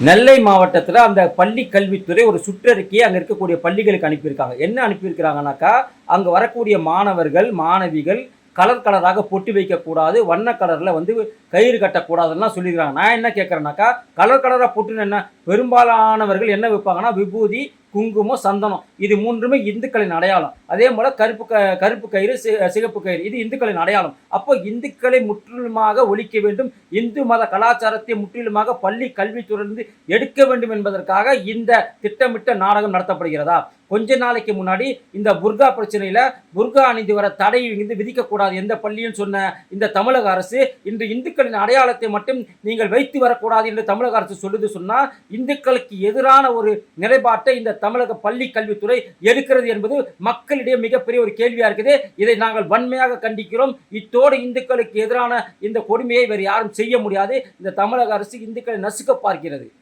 நெல்லை மாவட்டத்தில் அந்த பள்ளி கல்வித்துறை ஒரு சுற்றறிக்கையை அங்கே இருக்கக்கூடிய பள்ளிகளுக்கு அனுப்பியிருக்காங்க. என்ன அனுப்பியிருக்கிறாங்கனாக்கா அங்கே வரக்கூடிய மாணவர்கள் மாணவிகள் கலர் கலராக பொட்டு வைக்கக்கூடாது வண்ண கலரில் வந்து கயிறு கட்டக்கூடாதுன்னா சொல்லியிருக்காங்க நான் என்ன கேட்குறேன்னாக்கா கலர் கலராக பொட்டுன்னு என்ன பெரும்பாலானவர்கள் என்ன வைப்பாங்கன்னா விபூதி குங்குமம் சந்தனம். இது மூன்றுமே இந்துக்களின் அடையாளம். அதே போல் கருப்பு க கருப்பு கயிறு சி- சிகப்பு கயிறு இது இந்துக்களின் அடையாளம். அப்போ இந்துக்களை முற்றிலுமாக ஒழிக்க வேண்டும். இந்து மத கலாச்சாரத்தை முற்றிலுமாக பள்ளி கல்வித்துறையிலிருந்து எடுக்க வேண்டும் என்பதற்காக இந்த திட்டமிட்ட நாடகம் நடத்தப்படுகிறதா? கொஞ்ச நாளைக்கு முன்னாடி இந்த புர்கா பிரச்சனையில புர்கா அணிந்து வர தடை இருந்து விதிக்கக்கூடாது எந்த பள்ளியும் சொன்ன இந்த தமிழக அரசு இன்று இந்துக்களின் அடையாளத்தை மட்டும் நீங்கள் வைத்து வரக்கூடாது என்று தமிழக அரசு சொல்லுது சொன்னால் இந்துக்களுக்கு எதிரான ஒரு நிலைப்பாட்டை இந்த தமிழக பள்ளி கல்வித்துறை எடுக்கிறது என்பது மக்களிடையே மிகப்பெரிய ஒரு கேள்வியா இருக்குது. இதை நாங்கள் வன்மையாக கண்டிக்கிறோம். இத்தோடு இந்துக்களுக்கு எதிரான இந்த கொடுமையை வேறு யாரும் செய்ய முடியாது. இந்த தமிழக அரசு இந்துக்களை நசுக்க பார்க்கிறது.